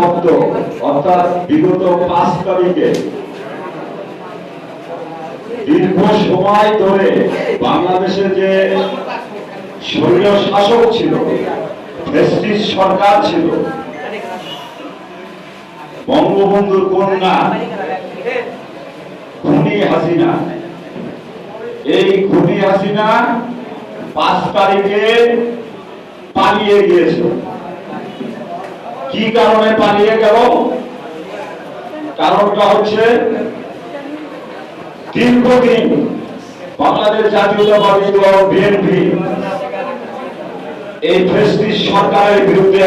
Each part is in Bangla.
শব্দ অর্থাৎ বিগত পাঁচ তারিখে। দীর্ঘ সময় ধরে বাংলাদেশে যে শৈল শাসক ছিল সরকার ছিল, বঙ্গবন্ধুর কন্যা খুনি হাসিনা, এই খুনি হাসিনা পাঁচ তারিখে পালিয়ে গিয়েছে। কি কারণে পালিয়ে গেল? কারণটা হচ্ছে দীর্ঘদিন বাংলাদেশ জাতীয়তাবাদী দল, বিএনপি এই ফেস্টিস সরকারের বিরুদ্ধে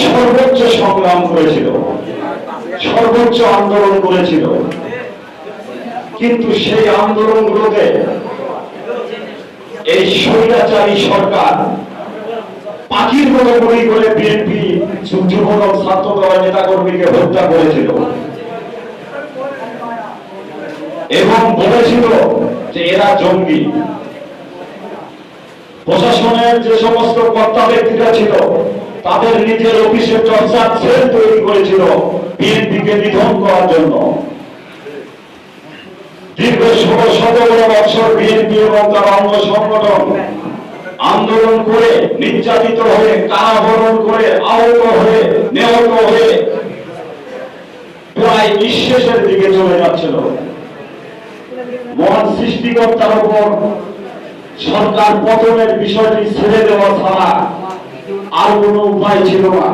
সর্বোচ্চ সংগ্রাম করেছিল, সর্বোচ্চ আন্দোলন করেছিল। কিন্তু সেই আন্দোলনগুলোতে এই স্বৈরাচারী সরকার পাখির মতো গুলি করে বিএনপি যুবদল ছাত্র নেতা কর্মীকে হত্যা করেছিল। এবং বলেছিল যে এরা জঙ্গি। প্রশাসনের যে সমস্ত কর্তা ব্যক্তিরা ছিল, তাদের নিজের অফিসে চর্চার সেল তৈরি করেছিল বিএনপিকে নিধন করার জন্য। দীর্ঘ ষোলো সতেরো বছর বিএনপি এবং তার অঙ্গ সংগঠন আন্দোলন করে, নির্যাতিত হয়ে, কারাবরণ করে, আহত হয়ে, নিহত হয়ে প্রায় নিঃশেষের দিকে চলে যাচ্ছিল। মহান সৃষ্টিকর্তার উপর সরকার পতনের বিষয়টি ছেড়ে দেওয়া ছাড়া আর কোনো উপায় ছিল না।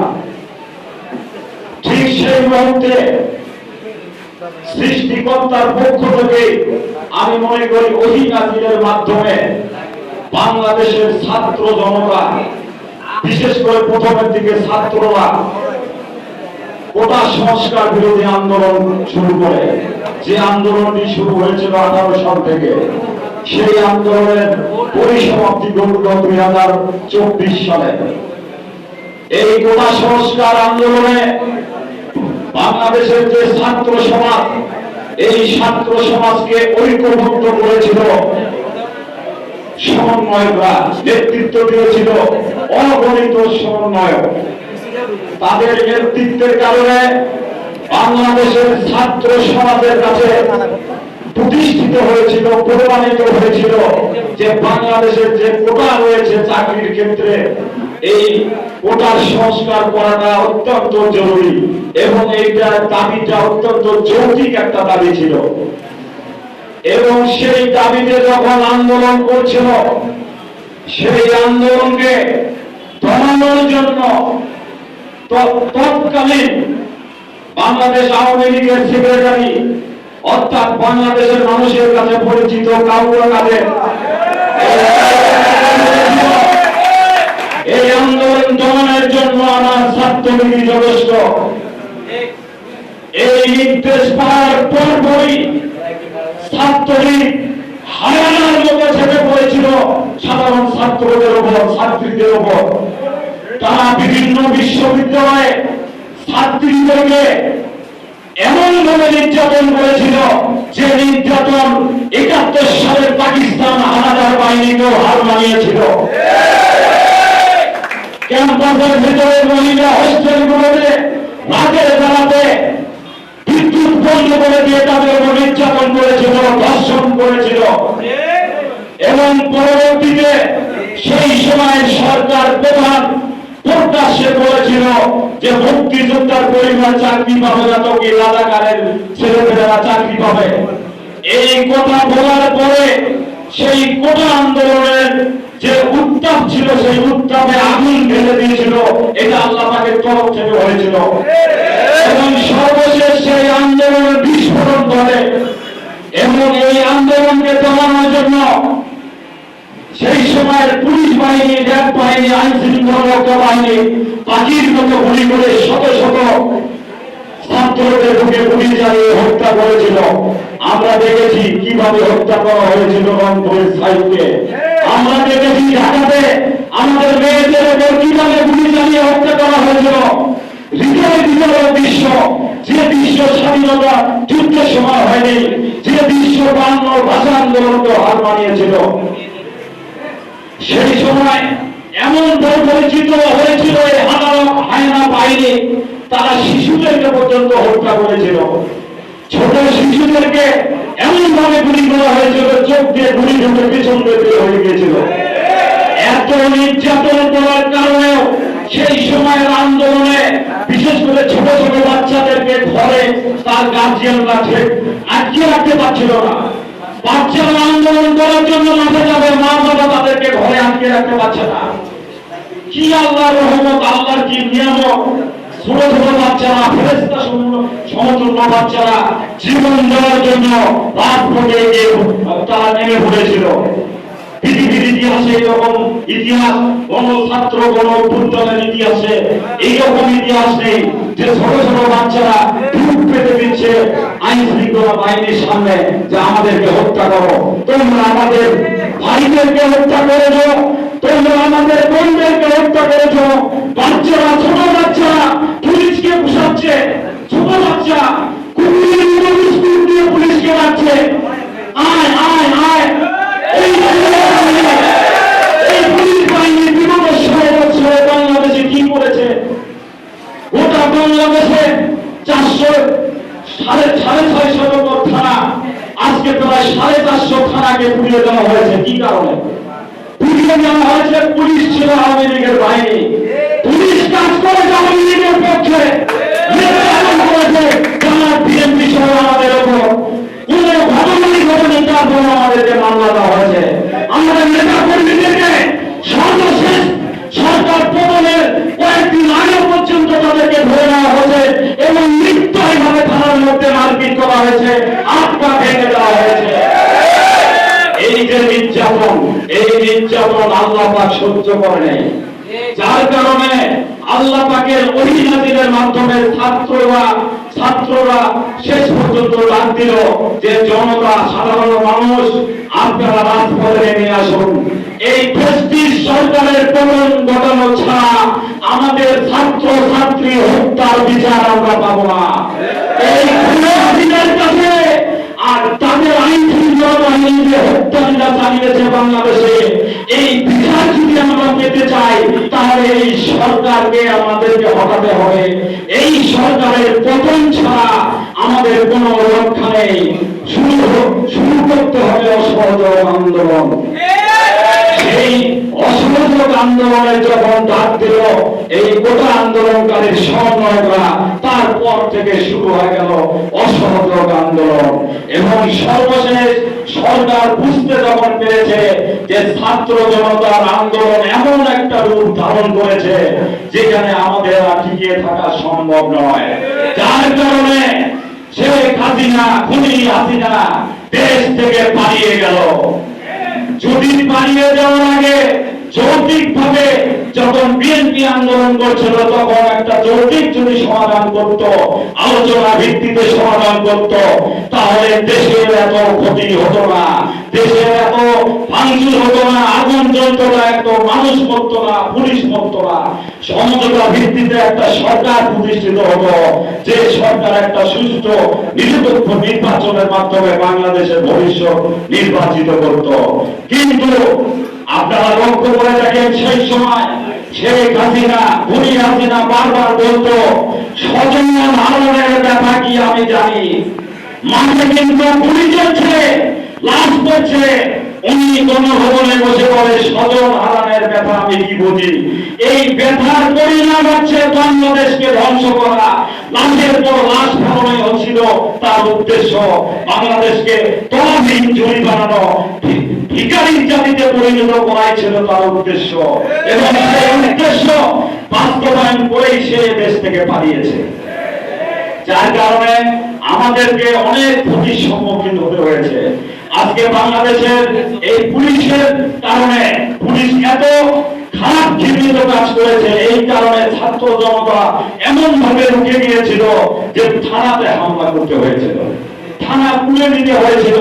ঠিক সেই মুহূর্তে সৃষ্টিকর্তার পক্ষ থেকে আমি মনে করি অধিকারীদের মাধ্যমে বাংলাদেশের ছাত্র জনতা বিশেষ করে প্রথমের দিকে ছাত্ররা, কোটা সংস্কার বিরোধী আন্দোলন শুরু করে। যে আন্দোলনটি শুরু হয়েছিল আঠারো সাল থেকে, সেই আন্দোলনের পরিসমাপ্তি ঘটল দুই হাজার চব্বিশ সালে। এই কোটা সংস্কার আন্দোলনে বাংলাদেশের যে ছাত্র সমাজ, এই ছাত্র সমাজকে ঐক্যবদ্ধ করেছিল সমন্বয়করা নেতৃত্ব দিয়েছিল। অগণিত সমন্বয়ক। তাদের নেতৃত্বের কারণে বাংলাদেশের ছাত্র সমাজের কাছে প্রতিষ্ঠিত হয়েছিল প্রমাণিত হয়েছিল যে বাংলাদেশের যে কোটা রয়েছে চাকরির ক্ষেত্রে, এই কোটার সংস্কার করাটা অত্যন্ত জরুরি এবং এইটার দাবিটা অত্যন্ত যৌক্তিক একটা দাবি ছিল। এবং সেই দাবিতে যখন আন্দোলন করছিল, সেই আন্দোলনকে দমানোর জন্য তৎকালীন বাংলাদেশ আওয়ামী লীগের সেক্রেটারি, অর্থাৎ বাংলাদেশের মানুষের কাছে পরিচিত কাউরা কাদের এই আন্দোলন দমনের জন্য আমার ছাত্রলীগই যথেষ্ট এই নির্দেশ পাওয়ার পরপরই ছাত্রলীগ হারানোর মতো ছেপে পড়েছিল সাধারণ ছাত্রদের উপর ছাত্রীদের উপর তারা বিভিন্ন বিশ্ববিদ্যালয়ে ছাত্রীদেরকে এমন ভাবে নির্যাতন করেছিল যে নির্যাতন একাত্তর সালের পাকিস্তান হানাদার বাহিনীকেও হার মানিয়েছিল। ক্যাম্পাসের ভিতরে মহিলা হোস্টেলগুলোতে রাতের বেলাতে বিদ্যুৎ বন্ধ করে দিয়ে তাদের উপর নির্যাতন করেছিল, ধর্ষণ করেছিল। এবং পরবর্তীতে সেই সময় সরকার প্রধান প্রকাশ্যে বলেছিল যে মুক্তিযোদ্ধার পরিবার চাকরি পাবে না তো কি রাজাকারের ছেলেমেয়েরা চাকরি পাবে? এই কথা বলার পরে সেই কোটা আন্দোলনের যে উত্তাপ ছিল, সেই উত্তাপে আগুন ঢেলে দিয়েছিল। এটা আল্লাহ পাকের তরফ থেকে হয়েছিল। এবং সর্বশেষ সেই আন্দোলনের বিস্ফোরণ ঘটে। এবং এই আন্দোলনকে দমানোর জন্য সেই সময়ের পুলিশ বাহিনী, র্যাব বাহিনী, আইন শৃঙ্খলা রক্ষা বাহিনী পাখির মতো গুলি করে শত শত ছাত্রদের ঢুকে পুলিশ চালিয়ে হত্যা করেছিল। আমরা দেখেছি কীভাবে হত্যা করা হয়েছিল রংপুরের সাইডকে আমরা দেখেছি ঢাকাতে আমাদের মেয়েদের উপর কীভাবে গুলি চালিয়ে হত্যা করা হয়েছিল। হৃদয় বিতরণ দৃশ্য যে দৃশ্য স্বাধীনতা যুদ্ধের সময় হয়নি, যে দৃশ্য বাংল ভাষা আন্দোলনকে হার মানিয়েছিল। সেই সময় এমন পরিচিত হয়েছিল এই হায়না বাহিনী, তারা শিশুদেরকে পর্যন্ত হত্যা করেছিল। ছোট শিশুদেরকে এমন ভাবে গুলি করা হয়েছিল চোখ দিয়ে গুলি ঢুকে পিছন দিয়ে হয়ে গিয়েছিল। এত নির্যাতন করার কারণেও সেই সময়ের আন্দোলনে বিশেষ করে ছোট ছোট বাচ্চাদেরকে ঘরে তার গার্জিয়ানরা আটকে রাখতে পারছিল না। বাচ্চারা আন্দোলন করার জন্য মাঠে যাবে, মা বাবা তাদেরকে ঘরে আটকে রাখতে পারছে না। কি আল্লাহর রহমত, আল্লাহর কি নিয়ামত? ছোট ছোট বাচ্চারা ফেরেস্তা সমতুল্য বাচ্চারা জীবন দেওয়ার জন্য রাত থেকে গিয়ে তারা নেমে পড়েছিল। পৃথিবীর ইতিহাসে এরকম ইতিহাস কোন ছাত্র কোন অভ্যুত্থানের ইতিহাসে এইরকম ইতিহাস নেই যে ছোট ছোট বাচ্চারা ধূপ পেতে দিচ্ছে আইন শৃঙ্খলা বাহিনীর সামনে যে আমাদেরকে হত্যা করো, তোমরা আমাদের ভাইদেরকে হত্যা করেছ, তোমরা আমাদের বোনদেরকে হত্যা করেছ। বাচ্চারা, ছোট বাচ্চারা, পুলিশকে পোষাচ্ছে, ছোট বাচ্চা কুকুরের মতো বিস্কুট দিয়ে পুলিশকে ডাকছে আয় আয় আয় এই এই পুলিশ বাহিনী বিগত ষোলো বছরে বাংলাদেশে কি করেছে গোটা বাংলাদেশে চারশো সাড়ে সাড়ে ছয়শো নম্বর থানা আজকে প্রায় সাড়ে থানাকে পুড়িয়ে দেওয়া হয়েছে, কি কারণে? পুড়িয়ে দেওয়া হয়েছে, পুলিশ ছিল আওয়ামী লীগের বাহিনী। পুলিশ কাজ করে আওয়ামী লীগের পক্ষে। আমাদের নেতা কর্মীদেরকে আল্লাহ পাক সহ্য করে নেই। যার কারণে আল্লাহ পাকের অভিনাদীদের মাধ্যমে ছাত্ররা ছাত্ররা শেষ পর্যন্ত ডাক দিল যে, জনতা, সাধারণ মানুষ, আপনারা রাজপথে নেমে আসুন। এই প্রেস্টিজ সরকারের পতন ঘটানো ছাড়া আমাদের ছাত্র ছাত্রী হত্যার বিচার আমরা পাবো না। এই কাছে আর তাদের আইন শৃঙ্খলা বাহিনী যে হত্যালীলা চালিয়েছে বাংলাদেশে। পেতে চাই তাহলে এই সরকারকে আমাদেরকে হটাতে হবে। এই সরকারের পতন ছাড়া আমাদের কোনো রক্ষা নেই। শুরু শুরু করতে হবে অসহযোগ আন্দোলন। সেই অসহযোগ আন্দোলনের যখন ডাক দিল এই গোটা আন্দোলনকারীর সমন্বয়করা তারপর থেকে শুরু হয়ে গেল অসহযোগ আন্দোলন। এবং সর্বশেষ সরকার বুঝতে যখন পেরেছে যে ছাত্র জনতার আন্দোলন এমন একটা রূপ ধারণ করেছে, যেখানে আমাদের আর টিকিয়ে থাকা সম্ভব নয়। যার কারণে শেখ হাসিনা, খুনি হাসিনা দেশ থেকে পালিয়ে গেল। যদি পালিয়ে যাওয়ার আগে যৌক্তিক ভাবে যখন বিএনপি আন্দোলন করছিল, তখন একটা যৌক্তিক যদি সমাধান করত আলোচনা ভিত্তিতে সমাধান করত। তাহলে দেশের এত ক্ষতি হতো না, দেশের এত ভাঙচুর হতো না, আগুন জ্বলত না, এত মানুষ মরত না, পুলিশ মরত না। সমঝোতা ভিত্তিতে একটা সরকার প্রতিষ্ঠিত হতো, যে সরকার একটা সুস্থ নিরপেক্ষ নির্বাচনের মাধ্যমে বাংলাদেশের ভবিষ্যৎ নির্বাচিত করত। কিন্তু আপনারা লক্ষ্য করে দেখেন সেই সময় শেখ হাসিনা, খুনি হাসিনা বারবার বলতো স্বজন ধারণের ব্যাপার কি আমি জানি। মাঠে কিন্তু গুলি চলছে, লাশ পড়ছে। উনি বসে হারানের ব্যথা আমি কি বুঝি? এই পরিণাম হচ্ছে বাংলাদেশকে ধ্বংস করা। লাশের পর লাশ তার উদ্দেশ্য বাংলাদেশকে তহবিল জড়ি বানানো ভি- ভিখারি জাতিতে পরিণত করাই ছিল তার উদ্দেশ্য। এবং সেই উদ্দেশ্য বাস্তবায়ন করেই সে দেশ থেকে পালিয়েছে। যার কারণে আমাদেরকে অনেক ক্ষতির সম্মুখীন হতে হয়েছে। আজকে বাংলাদেশের এই পুলিশের কারণে পুলিশ এত খারাপ ঘৃণিত কাজ করেছে, এই কারণে ছাত্র জনতা এমন ভাবে গিয়েছিল যে থানাতে হামলা করতে হয়েছিল। থানা পুড়ে নিতে হয়েছিল।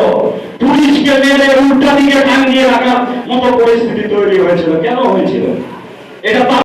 পুলিশকে মেরে উল্টা দিকে টাঙিয়ে রাখার মতো পরিস্থিতি তৈরি হয়েছিল। কেন হয়েছিল? এটা